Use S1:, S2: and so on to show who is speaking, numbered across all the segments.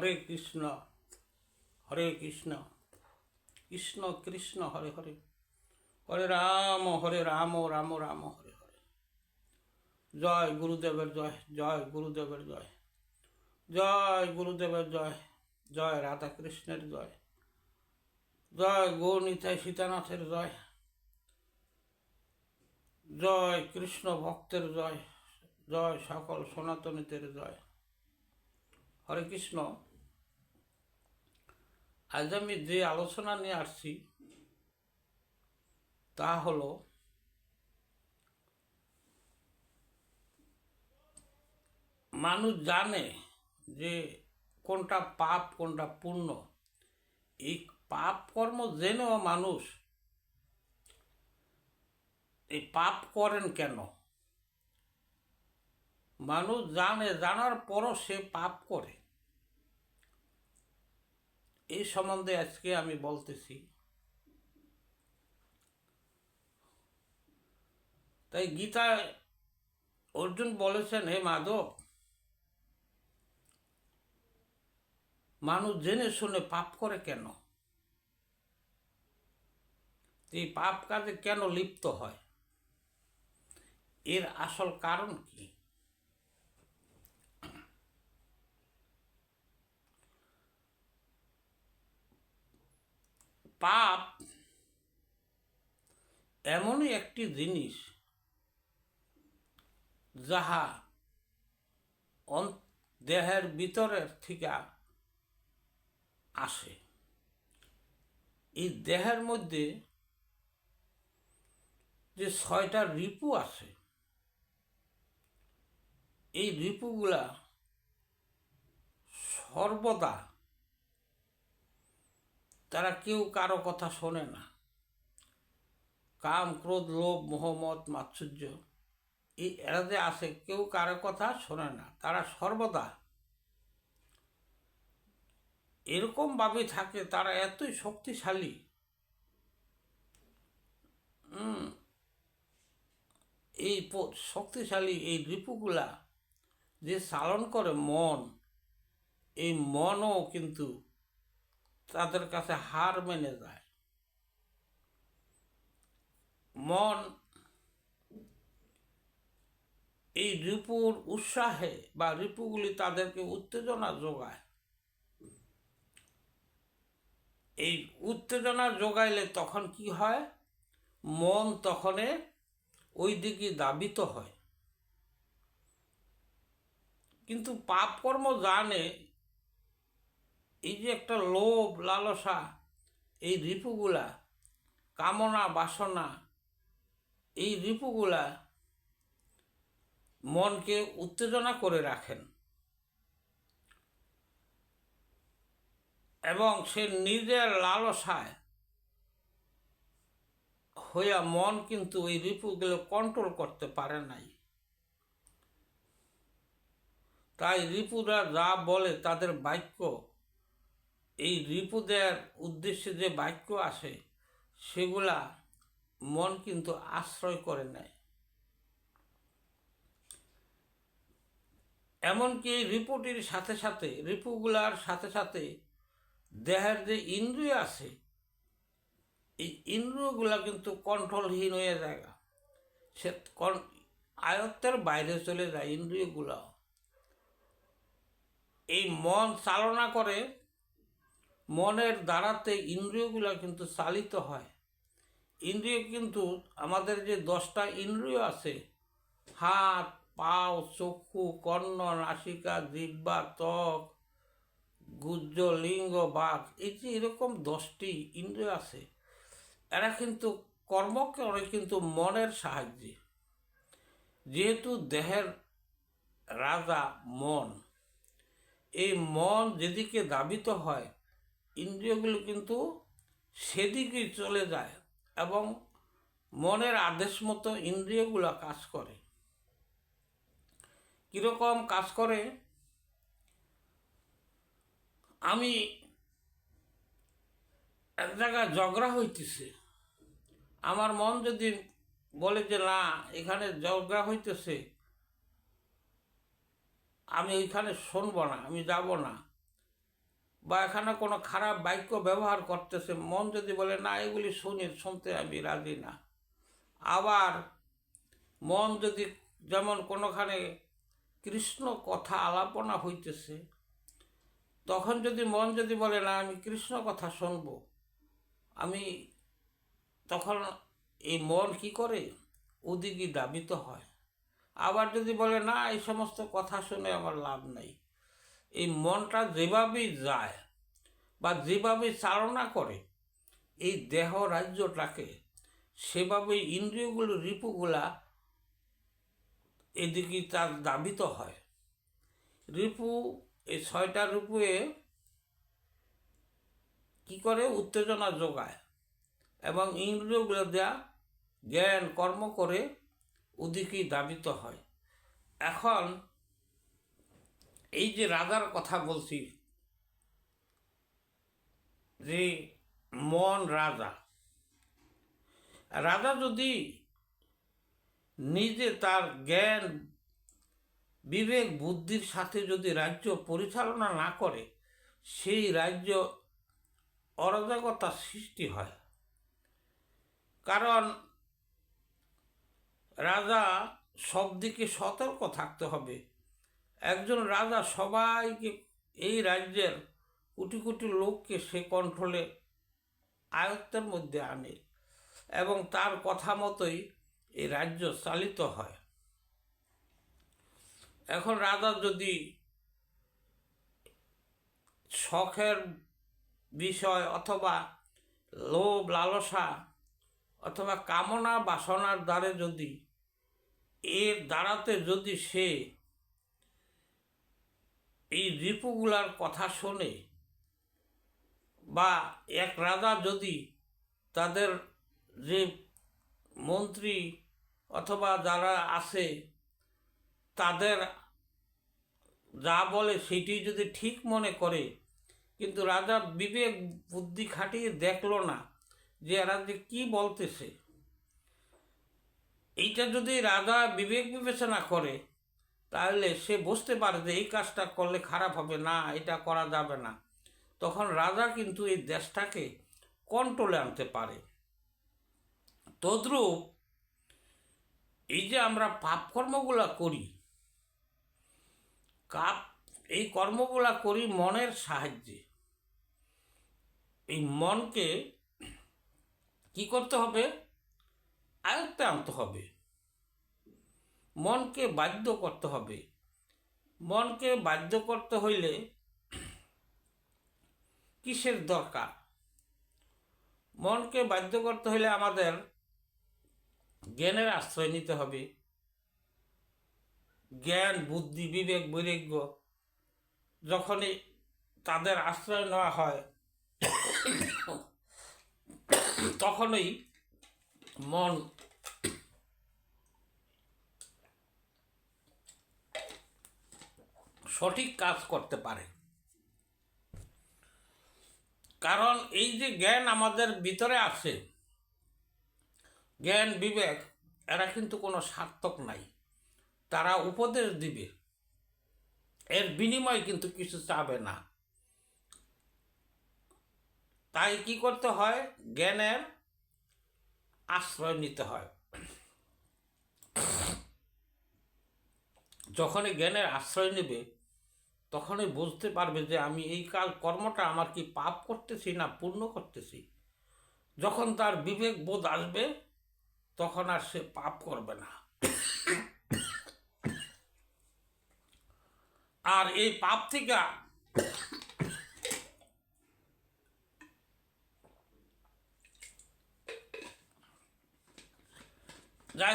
S1: হরে কৃষ্ণ হরে কৃষ্ণ কৃষ্ণ কৃষ্ণ হরে হরে হরে রাম হরে রাম রাম রাম হরে হরে জয় গুরুদেবের জয় জয় গুরুদেবের জয় জয় গুরুদেবের জয় জয় রাধা কৃষ্ণের জয় জয় গৌরনীতায় সীতানাথের জয় জয় কৃষ্ণ ভক্তের জয় জয় সকল সনাতনীতের জয় হরে কৃষ্ণ আজ আমি যে আলোচনা নিয়ে আসছি তা হল মানুষ জানে যে কোনটা পাপ কোনটা পুণ্য এই পাপ কর্ম জেনেও মানুষ এই পাপ করেন কেন মানুষ জানে জানার পরও সে পাপ করে এই সম্বন্ধে আজকে আমি বলতেছি তাই গীতায় অর্জুন বলেছেন হে মাধব মানুষ জেনে শুনে পাপ করে কেন এই পাপ কাজে কেন লিপ্ত হয় এর আসল কারণ কী পাপ এমনই একটি জিনিস যাহা দেহের ভিতরের থেকে আসে এই দেহের মধ্যে যে ছয়টা রিপু আছে এই রিপুগুলা সর্বদা তারা কেউ কারো কথা শোনে না কাম ক্রোধ লোভ মোহমত মাৎসুর্য এই এরা যে আসে কেউ কারো কথা শোনে না তারা সর্বদা এরকমভাবে থাকে তারা এতই শক্তিশালী এই শক্তিশালী এই রিপুগুলা যে চালন করে মন এই মনও কিন্তু তাদের কাছে হার মেনে যায় মন এই রিপুর উৎসাহে বা রিপুগুলি তাদেরকে উত্তেজনা যোগায় এই উত্তেজনা যোগাইলে তখন কি হয় মন তখনে ওই দিকে দাবিত হয় কিন্তু পাপকর্ম জানে এই যে একটা লোভ লালসা এই রিপুগুলা কামনা বাসনা এই রিপুগুলা মনকে উত্তেজনা করে রাখেন এবং সে নিজের লালসায় হইয়া মন কিন্তু ওই রিপুগুলো কন্ট্রোল করতে পারে নাই তাই রিপুরা যা বলে তাদের বাক্য এই রিপু দেওয়ার উদ্দেশ্যে যে বাক্য আসে সেগুলা মন কিন্তু আশ্রয় করে নেয় এমনকি রিপুটির সাথে সাথে রিপুগুলার সাথে সাথে দেহের যে ইন্দ্রিয় আছে এই ইন্দ্রিয়গুলা কিন্তু কণ্ঠলহীন হয়ে যায় সে আয়ত্তের বাইরে চলে যায় ইন্দ্রিয়গুলা এই মন চালনা করে মনের দ্বারাতে ইন্দ্রিয়গুলো কিন্তু চালিত হয় ইন্দ্রিয় কিন্তু আমাদের যে দশটা ইন্দ্রিয় আছে হাত পাও চক্ষু কর্ণ নাসিকা জিব্বা ত্বক গুজ্জ লিঙ্গ বাঘ এই যে এরকম দশটি ইন্দ্রিয় আছে এরা কিন্তু কর্মকে অনেক কিন্তু মনের সাহায্যে যেহেতু দেহের রাজা মন এই মন যেদিকে দাবিত হয় ইন্দ্রিয়গুলো কিন্তু সেদিকেই চলে যায় এবং মনের আদেশ মতো ইন্দ্রিয়গুলো কাজ করে কীরকম কাজ করে আমি এক জায়গায় ঝগড়া হইতেছে আমার মন যদি বলে যে না এখানে ঝগড়া হইতেছে আমি ওইখানে শুনবো না আমি যাব না বা এখানে কোনো খারাপ বাক্য ব্যবহার করতেছে মন যদি বলে না এগুলি শুনি শুনতে আমি রাজি না আবার মন যদি যেমন কোনোখানে কৃষ্ণ কথা আলাপনা হইতেছে তখন যদি মন যদি বলে না আমি কৃষ্ণ কথা শুনব আমি তখন এই মন কি করে ওদিকে দাবিত হয় আবার যদি বলে না এই সমস্ত কথা শুনে আমার লাভ নাই এই মনটা যেভাবেই যায় বা যেভাবে চালনা করে এই দেহ রাজ্যটাকে সেভাবে ইন্দ্রিয়গুলো রিপুগুলা এদিকে তার দাবিত হয় রিপু এই ছয়টা রিপুয়ে কি করে উত্তেজনা যোগায় এবং ইন্দ্রিয়গুলো দেয়া জ্ঞান কর্ম করে ওদিকেই দাবিত হয় এখন এই যে রাজার কথা বলছি যে মন রাজা রাজা যদি নিজে তার জ্ঞান বিবেক বুদ্ধির সাথে যদি রাজ্য পরিচালনা না করে সেই রাজ্য অরাজকতা সৃষ্টি হয় কারণ রাজা সব দিকে সতর্ক থাকতে হবে একজন রাজা সবাইকে এই রাজ্যের কোটি কোটি লোককে সে কন্ট্রোলে আয়ত্তের মধ্যে আনে এবং তার কথা মতোই এই রাজ্য চালিত হয় এখন রাজা যদি শখের বিষয় অথবা লোভ লালসা অথবা কামনা বাসনার দ্বারে যদি এর দ্বারাতে যদি সে এই রিপুগুলার কথা শোনে বা এক রাজা যদি তাদের যে মন্ত্রী অথবা যারা আছে তাদের যা বলে সেটি যদি ঠিক মনে করে কিন্তু রাজা বিবেক বুদ্ধি খাটিয়ে দেখল না যে এরা যে কী বলতেছে এইটা যদি রাজা বিবেক বিবেচনা করে তাহলে সে বুঝতে পারে যে এই কাজটা করলে খারাপ হবে না এটা করা যাবে না তখন রাজা কিন্তু এই দেশটাকে কন্ট্রোলে আনতে পারে তদ্রূপ এই যে আমরা পাপ কর্মগুলা করি কাপ এই কর্মগুলা করি মনের সাহায্যে এই মনকে কি করতে হবে আয়ত্তে আনতে হবে মনকে বাধ্য করতে হবে মনকে বাধ্য করতে হইলে কিসের দরকার মনকে বাধ্য করতে হইলে আমাদের জ্ঞানের আশ্রয় নিতে হবে জ্ঞান বুদ্ধি বিবেক বৈরাগ্য যখনই তাদের আশ্রয় নেওয়া হয় তখনই মন সঠিক কাজ করতে পারে কারণ এই যে জ্ঞান আমাদের ভিতরে আছে জ্ঞান বিবেক এরা কিন্তু কোনো সার্থক নাই তারা উপদেশ দিবে এর বিনিময় কিন্তু কিছু চাবে না তাই কি করতে হয় জ্ঞানের আশ্রয় নিতে হয় যখনই জ্ঞানের আশ্রয় নেবে তখনই বুঝতে পারবে যে আমি এই কাজ কর্মটা আমার কি পাপ করতেছি না পূর্ণ করতেছি যখন তার বিবেক বোধ আসবে তখন আর সে পাপ করবে না আর এই পাপ থেকে যাই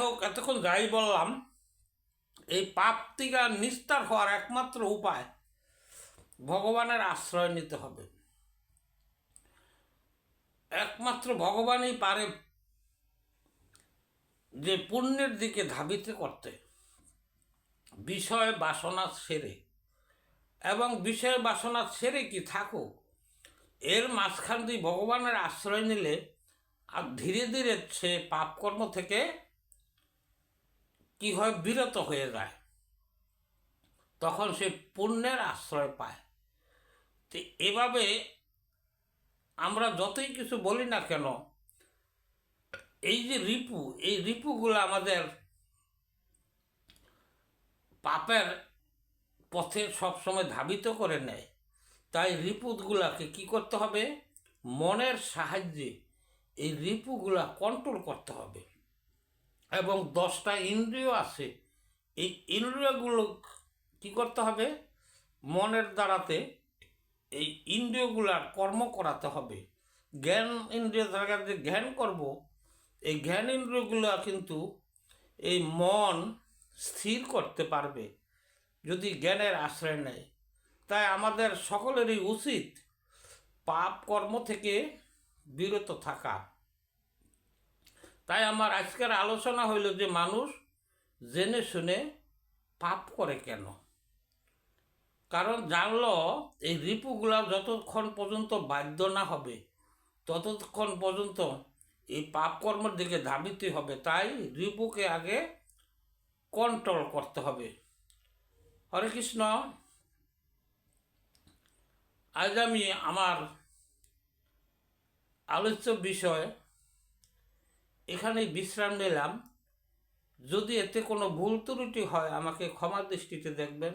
S1: হোক এতক্ষণ যাই বললাম এই পাপ থেকে নিস্তার হওয়ার একমাত্র উপায় ভগবানের আশ্রয় নিতে হবে একমাত্র ভগবানই পারে যে পুণ্যের দিকে ধাবিত করতে বিষয় বাসনা সেরে এবং বিষয় বাসনা সেরে কি থাকো এর মাঝখান দিয়ে ভগবানের আশ্রয় নিলে আর ধীরে ধীরে সে পাপকর্ম থেকে কি হয় বিরত হয়ে যায় তখন সে পুণ্যের আশ্রয় পায় তো এভাবে আমরা যতই কিছু বলি না কেন এই যে রিপু এই রিপুগুলো আমাদের পাপের পথে সবসময় ধাবিত করে নেয় তাই রিপুগুলাকে কি করতে হবে মনের সাহায্যে এই রিপুগুলা কন্ট্রোল করতে হবে এবং দশটা ইন্দ্রিয় আছে এই ইন্দ্রিয়গুলো কি করতে হবে মনের দ্বারাতে এই ইন্দ্রিয়গুলার কর্ম করাতে হবে জ্ঞান ইন্দ্রিয় দ্বারা যে জ্ঞান করব এই জ্ঞান ইন্দ্রিয়গুলো কিন্তু এই মন স্থির করতে পারবে যদি জ্ঞানের আশ্রয় নেয় তাই আমাদের সকলেরই উচিত পাপ কর্ম থেকে বিরত থাকা তাই আমার আজকের আলোচনা হইল যে মানুষ জেনে শুনে পাপ করে কেন কারণ জানলো এই রিপুগুলা যতক্ষণ পর্যন্ত বাধ্য না হবে ততক্ষণ পর্যন্ত এই পাপকর্মের দিকে ধাবিতে হবে তাই রিপুকে আগে কন্ট্রোল করতে হবে হরে কৃষ্ণ আজ আমি আমার আলোচ্য বিষয় এখানে বিশ্রাম নিলাম যদি এতে কোনো ভুল ত্রুটি হয় আমাকে ক্ষমা দৃষ্টিতে দেখবেন